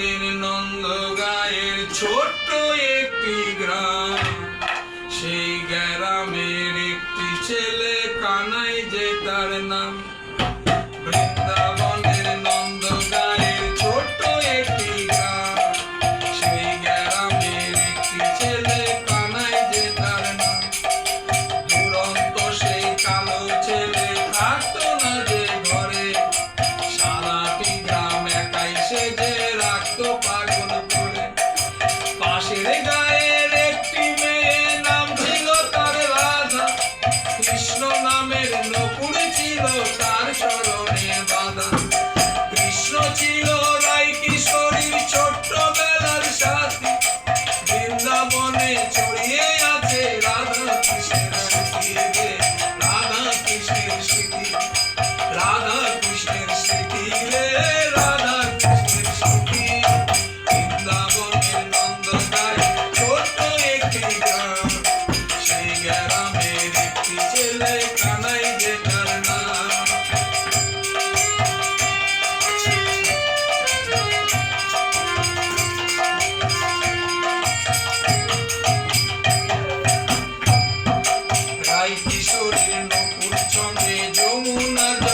আমাদের নন্দ গায়ের সেই একটি কানাই ছোট্ট একটি গ্রাম। সেই গ্রামের একটি ছেলে কানাই যে তার নাম। সেই কালো ছেলে থাকতো না অন্নপুর ছিল তার স্মরণে বাঁধা কৃষ্ণ ছিল রায় কিশোরীর ছোট্টবেলার সাথী। বৃন্দাবনে ছড়িয়ে আছে রাধা কৃষ্ণের স্মৃতি রাধা কৃষ্ণের স্মৃতি। রাধা কৃষ্ণের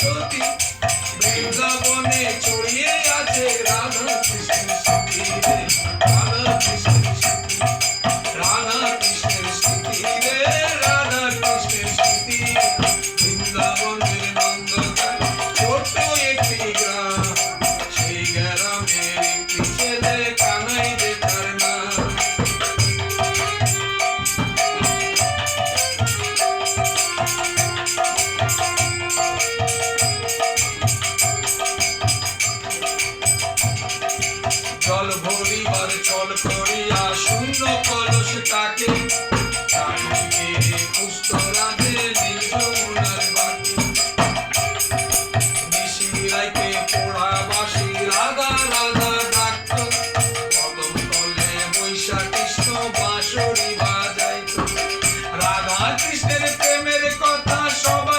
সতী বৃন্দাবন তাকে পুষ্করাজে রাধা বৈশাখ কৃষ্ণ বাঁশরি বাজাইত। রাধা কৃষ্ণের প্রেমের কথা সব